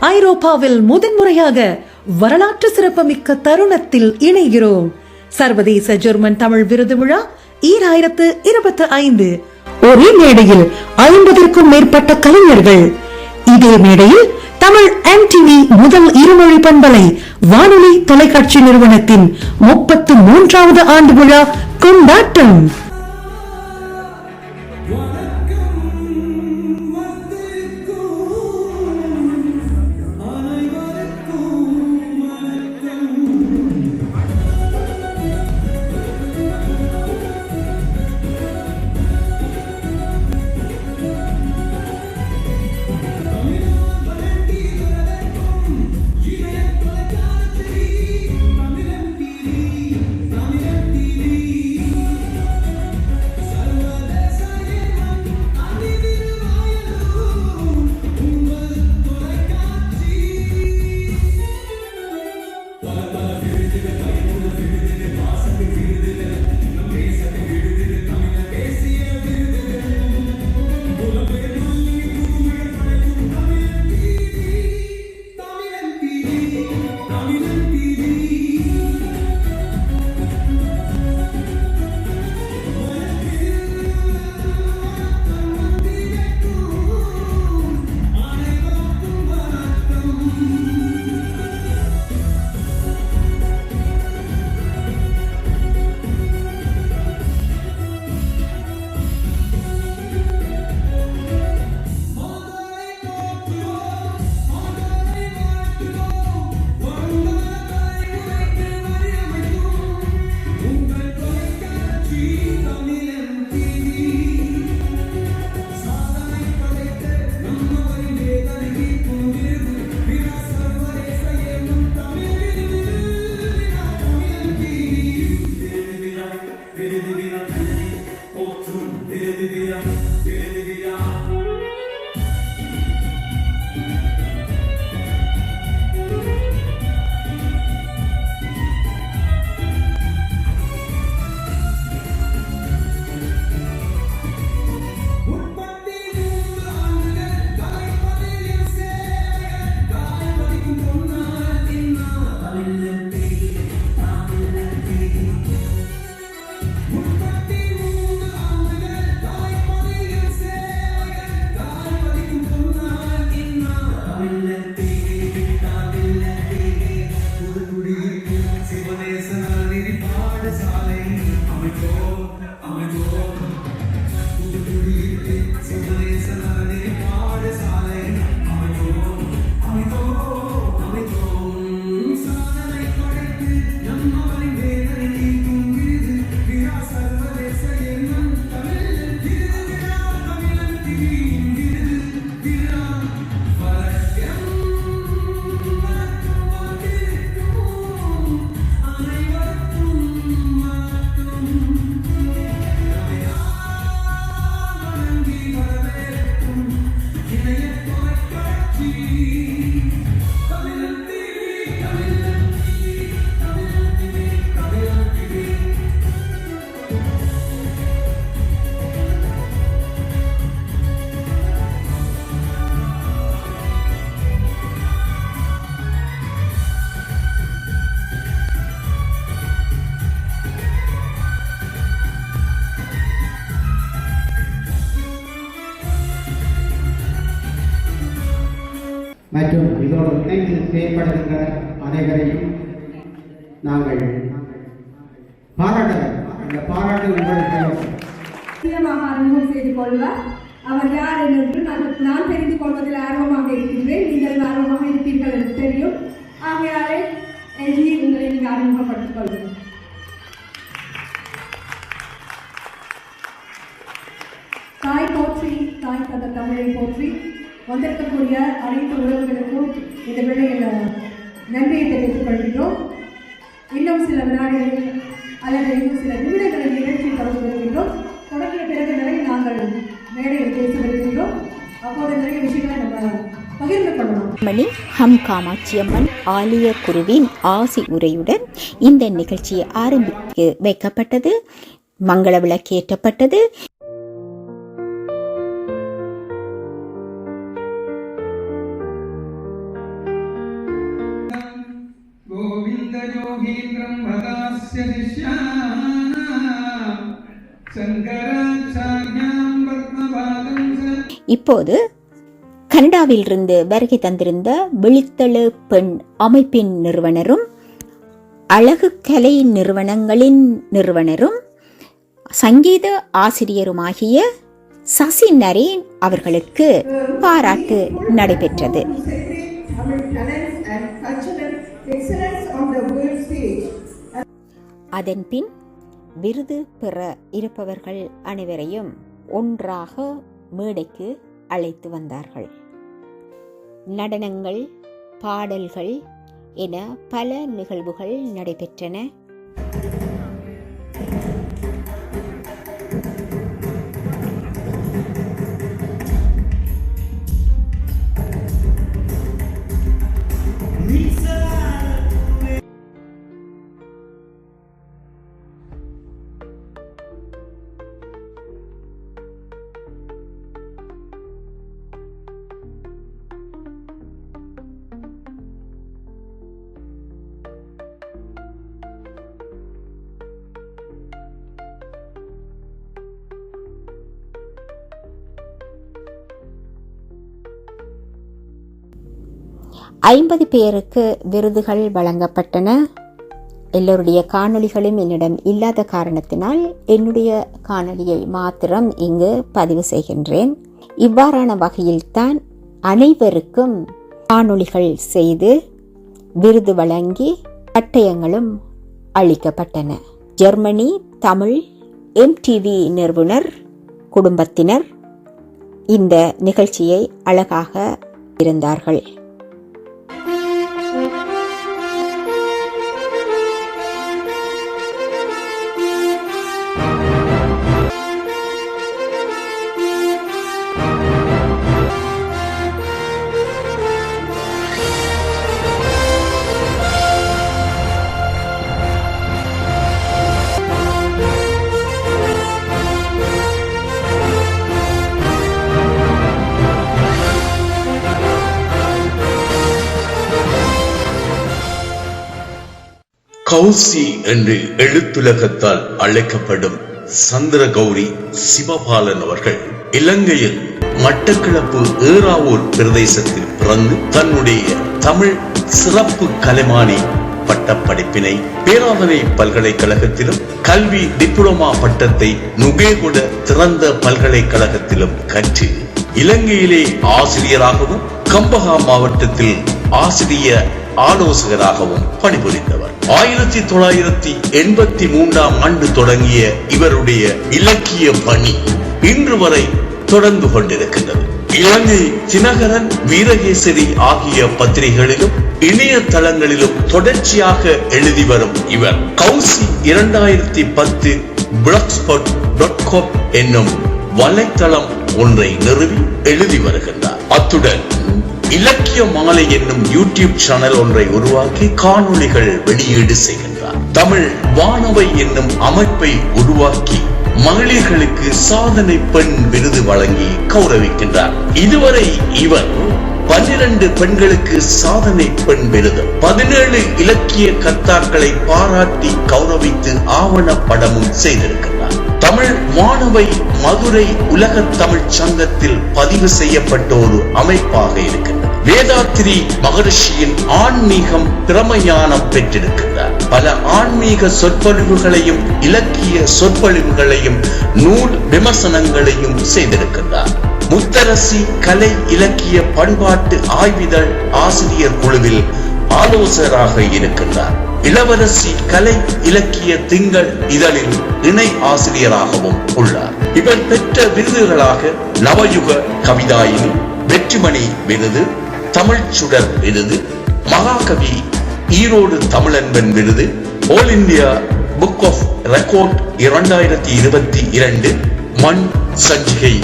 ஐரோப்பாவில் முதன்முறையாக வரலாற்று சிறப்புமிக்க தருணத்தில் இணைகிறோம். சர்வதேச ஜெர்மன் தமிழ் விருது விழா ஈராயிரத்து இருபத்தி ஐந்து. ஒரே மேடையில் ஐம்பதற்கும் மேற்பட்ட கலைஞர்கள். இதே மேடையில் தமிழ் எம்டிவி முதல் இருமொழி பண்பலை வானொலி தொலைக்காட்சி நிறுவனத்தின் முப்பத்து மூன்றாவது ஆண்டு விழா கொண்டாட்டம். இதோடு செயல்படுகின்ற அனைவரையும் நாங்கள் பாராட்ட இந்த பாராட்டு உங்களுக்கு சீக்கிரமாக அறிமுகம் செய்து கொள்வார். அவர் யார் என்று நான் நான் தெரிந்து கொள்வதில் ஆர்வமாக இருக்கின்றேன். நீங்கள் ஆர்வமாக இருப்பீர்கள் என்று தெரியும். ஆகையாலே எஜி உங்களை நீங்கள் அறிமுகப்படுத்திக் கொள்கிறேன் தாய் போற்றி தாய் தந்த தமிழை போற்றி வந்திருக்கக்கூடிய அனைத்து உறவுகளுக்கும் இந்த வேளையில் நன்றியை தெரிவித்துக் கொள்கிறோம். இன்னும் சில வினாடிகளில் அல்லது இன்னும் சில நிமிடங்களில் நிகழ்ச்சி தொடங்குகின்றோம் தொடங்கிய பிறகு நிறைய நாங்கள் மேடையில் பேசவிருக்கின்றோம் அப்போது நிறைய விஷயங்களை நம்ம பகிர்ந்து கொள்ளலாம். மணி ஹம் காமாட்சியம்மன் ஆலய குருவின் ஆசி உரையுடன் இந்த நிகழ்ச்சியை ஆரம்பித்து வைக்கப்பட்டது. மங்கள விளக்கேற்றப்பட்டது. இப்போது கனடாவில் இருந்து வருகை தந்திருந்த விழித்தழு பெண் அமைப்பின் நிறுவனரும் அழகு கலை நிறுவனங்களின் நிறுவனரும் சங்கீத ஆசிரியருமாகிய சசி நரேன் அவர்களுக்கு பாராட்டு நடைபெற்றது. அதன்பின் விருது பெற இருப்பவர்கள் அனைவரையும் ஒன்றாக மேடைக்கு அழைத்து வந்தார்கள். நடனங்கள் பாடல்கள் என பல நிகழ்வுகள் நடைபெற்றன. ஐம்பது பேருக்கு விருதுகள் வழங்கப்பட்டன. எல்லோருடைய காணொளிகளும் என்னிடம் இல்லாத காரணத்தினால் என்னுடைய காணொளியை மாத்திரம் இங்கு பதிவு செய்கின்றேன். இவ்வாறான வகையில்தான் அனைவருக்கும் காணொளிகள் செய்து விருது வழங்கி பட்டயங்களும் அளிக்கப்பட்டன. ஜெர்மனி தமிழ் எம்டிவி நிறுவனர் குடும்பத்தினர் இந்த நிகழ்ச்சியை அழகாக இருந்தார்கள். கௌசி என்று எழுத்துலகத்தால் அழைக்கப்படும் சந்திரகௌரி சிவபாலன் அவர்கள் இலங்கையில் மட்டக்களப்பு ஏறாவூர் பிரதேசத்தில் பிறந்து தன்னுடைய தமிழ் சிறப்பு கலைமானி பட்டப்படிப்பினை பேராதனை பல்கலைக்கழகத்திலும் கல்வி டிப்ளமா பட்டத்தை நுகேகுட திறந்த பல்கலைக்கழகத்திலும் கற்று இலங்கையிலே ஆசிரியராகவும் கம்பஹா மாவட்டத்தில் ஆசிரிய ஆலோசகராகவும் பணிபுரிந்தவர். ஆயிரத்தி தொள்ளாயிரத்தி எண்பத்தி மூன்றாம் ஆண்டு தொடங்கிய இவருடைய இலக்கிய பணி இன்று வரை தொடர்ந்து கொண்டிருக்கின்றது. இலங்கை தினகரன் வீரகேசரி ஆகிய பத்திரிகைகளிலும் இணையதளங்களிலும் தொடர்ச்சியாக எழுதி வரும் இவர். கௌசி இரண்டாயிரத்தி பத்து டாட் காம் என்னும் வலைத்தளம் ஒன்றை நிறுவி எழுதி வருகின்றார். அத்துடன் இலக்கிய மாலை என்னும் யூடியூப் சேனல் ஒன்றை உருவாக்கி காணொளிகள் வெளியீடு செய்கின்றார். தமிழ் வானவை என்னும் அமைப்பை உருவாக்கி மகளிர்களுக்கு சாதனை பெண் விருது வழங்கி கௌரவிக்கின்றார். இதுவரை இவர் பன்னிரண்டு பெண்களுக்கு சாதனை பெண் விருது பதினேழு இலக்கிய கர்த்தாக்களை பாராட்டி கௌரவித்து ஆவண படமும் செய்திருக்கிறார் தமிழ் வானவை மதுரை உலக தமிழ் சங்கத்தில் பதிவு செய்யப்பட்ட ஒரு அமைப்பாக இருக்கின்றது வேதாத்திரி மகரிஷியின் ஆன்மீகம் திறமையான பெற்றிருக்கின்றார். பல ஆன்மீக சொற்பொழிவுகளையும் இலக்கிய சொற்பொழிவுகளையும் நூல் விமர்சனங்களையும் செய்திருக்கின்றார். முத்தரசி கலை இலக்கிய பண்பாட்டு ஆய்விதழ் ஆசிரியர் குழுவில் ஆலோசகராக இருக்கின்றார். இளவரசி கலை இலக்கிய திங்கள் இதழில் இணை ஆசிரியராகவும் உள்ளார். இவர் பெற்ற விருதுகளாக நவயுக கவிதாயினி வெற்றிமணி விருது தமிழ் சுடர் விருது மகாகவி ஈரோடு தமிழன்பன் விருது all India book of record இரண்டாயிரத்தி இருபத்தி இரண்டு மண் சஞ்சிகை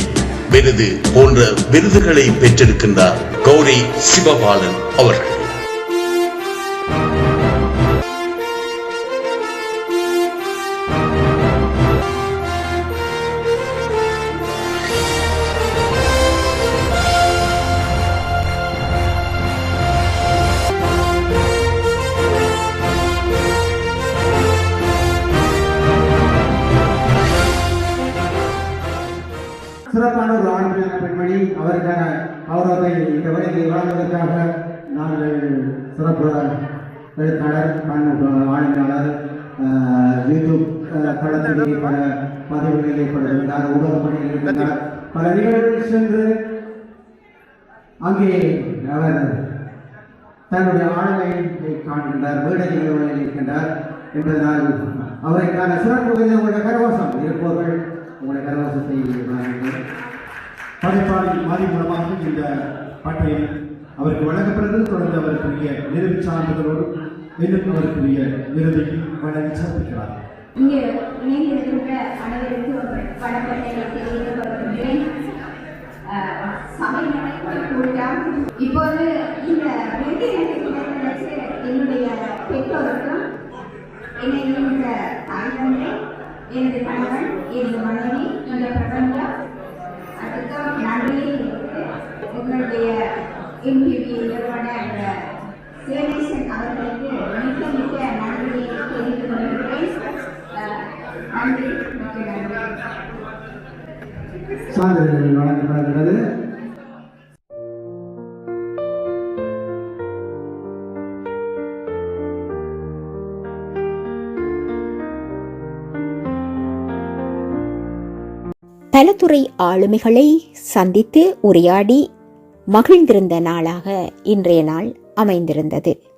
விருது போன்ற விருதுகளை பெற்றிருக்கின்றார் கௌரி சிவபாலன் அவர்கள். அவருக்கான கௌரவத்தை இந்த வழியில் வழங்குவதற்காக நாங்கள் சிறப்பு எழுத்தாளர் பண்பு ஆளுமையாளர் யூடியூப் ஆஹ், தளத்திலே பல பதவிகளில் ஏற்படுகின்றார் ஊடக பணியில் இருக்கின்றார் பல நிகழ்வுகள் சென்று அங்கே அவர் தன்னுடைய ஆளுமையை காண்கின்றார் வீட நிகழ்வுகளில் இருக்கின்றார் என்பதனால் அவருக்கான சிறப்பு உங்களுடைய கரவாசம் இருப்பவர்கள் உங்களுடைய கரவாசத்தை வழங்குகிறேன் படைப்பாளி மாறி மூலமாக இந்த பட்டயம் அவருக்கு வழங்கப்படுகிறது தொடர்ந்து அவருக்குரிய நிறுவி சான்றிதழோடு இன்னும் அவருக்குரிய விருதையும் வழங்கி சமர்ப்பிக்கிறார் இங்கே இணைந்திருக்கின்ற அனைவருக்கும் வணக்கத்தை சபை கூட்டம் இப்போது இந்த வெள்ளி என்னுடைய பெற்றோருக்கும் என்னை இந்த தாய்தந்தை எனது கணவன் எனது மனைவி இந்த பிரபஞ்சம் அதுக்கும் நன்றியை உங்களுடைய எம்பிபி நிறுவன சேனேசன் அவர்களுக்கு மிக மிக நன்றியை தெரிந்து கொள்கிறேன் நன்றி சான்றிதழ் வழங்கப்படுகிறது. பலதுறை ஆளுமைகளை சந்தித்து உரையாடி மகிழ்ந்திருந்த நாளாக இன்றைய நாள் அமைந்திருந்தது.